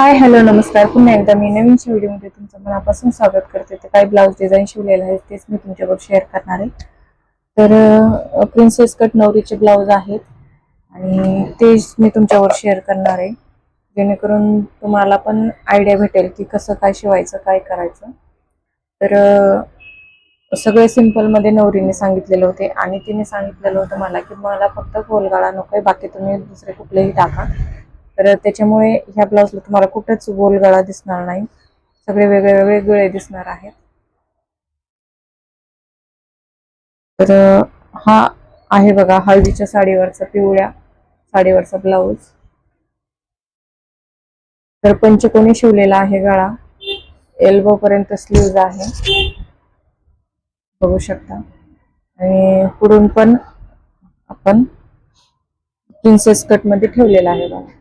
Hi hello नमस्कार. पुन्हा एकदा मी नवीन व्हिडिओमध्ये तुमचं मनापासून स्वागत करते. तर काही ब्लाऊज डिझाईन शिवलेलं आहे तेच मी तुमच्यावर शेअर करणार आहे. तर प्रिन्सेस कट नवरीचे ब्लाऊज आहेत आणि तेच मी तुमच्यावर शेअर करणार आहे. जेणेकरून तुम्हाला पण आयडिया भेटेल की कसं काय शिवायचं काय करायचं. तर सगळे सिम्पलमध्ये नवरीने सांगितलेले होते आणि तिने सांगितलेलं होतं मला की मला फक्त गोलगाळा आहे बाकी तुम्ही दुसरे कुठलेही टाका. तर त्याच्यामुळे ह्या ब्लाऊजला तुम्हाला कुठेच गोल गळा दिसणार नाही. सगळे वेगळे वेगळे गळे दिसणार आहेत. तर हा आहे बघा हळदीच्या साडीवरचा पिवळ्या साडीवरचा ब्लाऊज. तर पंचकोनी शिवलेला आहे गळा. एल्बो पर्यंत स्लीव्ज आहे. बघू शकता. आणि पुढून पण आपण प्रिन्सेस कटमध्ये ठेवलेला आहे बघा.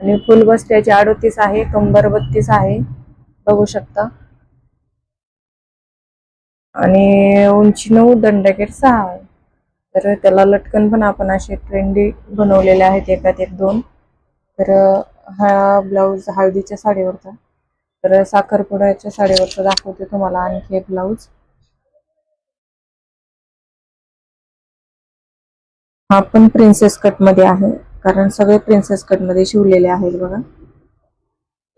आणि फुल बस त्याची अडोतीस आहे कंबर बत्तीस आहे. बघू शकता. आणि उंची नऊ दंडगेट सहा आहे. तर त्याला लटकन पण आपण असे ट्रेंडी बनवलेले आहेत एकात एक दोन. तर हा ब्लाऊज हळदीच्या साडीवरचा. तर साखरपुड्याच्या साडीवरचा दाखवते तुम्हाला आणखी एक ब्लाऊज हा पण प्रिन्सेस कटमध्ये आहे. कारण सगळे प्रिन्सेस कटमध्ये शिवलेले आहेत बघा.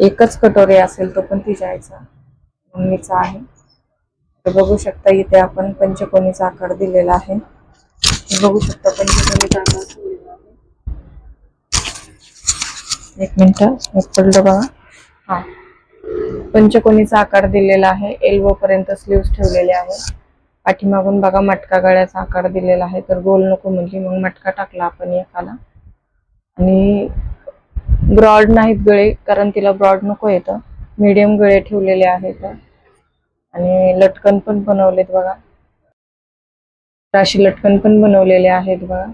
एकच कटोरी असेल तो पण तिच्या मम्मीचा आहे. तर बघू शकता इथे आपण पंचकोनीचा आकार दिलेला आहे. बघू शकता पंचकोनीचा आकार एक मिनिट एक पडलं बघा. हा. पंचकोनीचा आकार दिलेला आहे. एल्बो पर्यंत स्लीव्स ठेवलेले आहे पाठीमागून बघा मटका गळ्याचा आकार दिलेला आहे. तर गोल नको म्हणजे मग मटका टाकला आपण एकाला. आणि ब्रॉड नाहीत गळे कारण तिला ब्रॉड नको येतं मीडियम गळे ठेवलेले आहेत. आणि लटकन पण बनवलेत बघा. राशी लटकन पण बनवलेले आहेत बघा.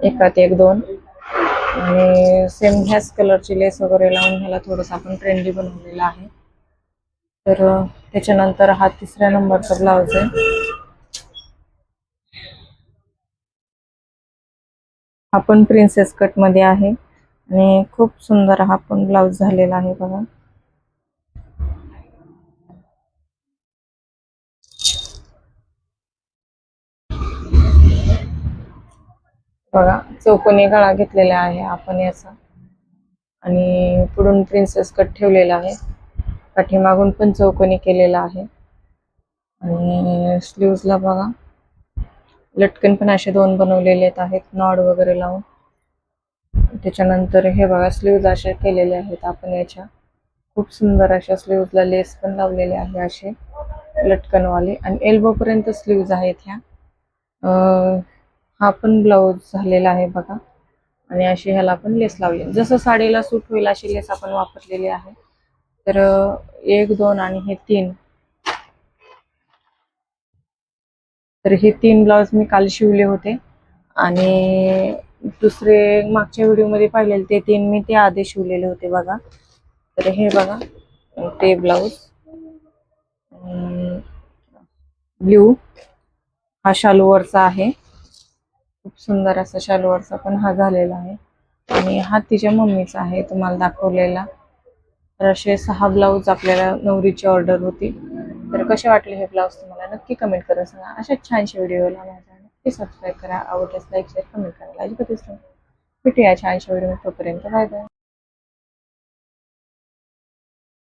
एकात एक दोन. आणि सेम ह्याच कलरची लेस वगैरे लावून ह्याला थोडस आपण ट्रेंडी बनवलेला आहे. तर त्याच्यानंतर हा तिसऱ्या नंबरचा ब्लाउज आहे. हा पण प्रिन्सेस कटमध्ये आहे. आणि खूप सुंदर हा पण ब्लाउज झालेला आहे बघा. बघा चौकोनी गळा घेतलेला आहे आपण याचा. आणि पुढून प्रिन्सेस कट ठेवलेला आहे. पाठीमागून पण चौकोनी केलेला आहे. आणि स्लीव्सला बघा. लटकन पण असे दोन बनवलेले आहेत. नॉड वगैरे लावून. त्याच्यानंतर हे बघा स्लीव्ज असे केलेले आहेत आपण याच्या. खूप सुंदर अशा स्लीव्जला लेस पण लावलेले आहे असे. लटकनवाले. आणि एल्बोपर्यंत स्लीव्ज आहेत ह्या. हा पण ब्लाऊज झालेला आहे बघा. आणि अशी ह्याला आपण लेस लावली. जसं साडीला सूट होईल अशी लेस आपण वापरलेली आहे. तर एक दोन आणि हे तीन तर हे तीन ब्लाऊज मी काल शिवले होते. आणि दुसरे मागच्या व्हिडिओमध्ये पाहिलेले ते तीन मी ते आधी शिवलेले होते बघा. तर हे बघा ते ब्लाऊज ब्ल्यू हा शालूवरचा आहे. खूप सुंदर असा शालूवरचा पण हा झालेला आहे. आणि हा तिच्या मम्मीचा आहे तुम्हाला दाखवलेला. तर असे सहा ब्लाऊज आपल्याला नवरीची ऑर्डर होती. तर कसे वाटले हे ब्लाऊज तुम्हाला? नक्की कमेंट करून सांगा. अशा छानशा व्हिडिओला माझ्या नक्की सबस्क्राईब करा. आवडल्यास लाईक शेअर कमेंट करायला अजिबात विसरू भेटूया छानशा व्हिडिओ तोपर्यंत. Bye bye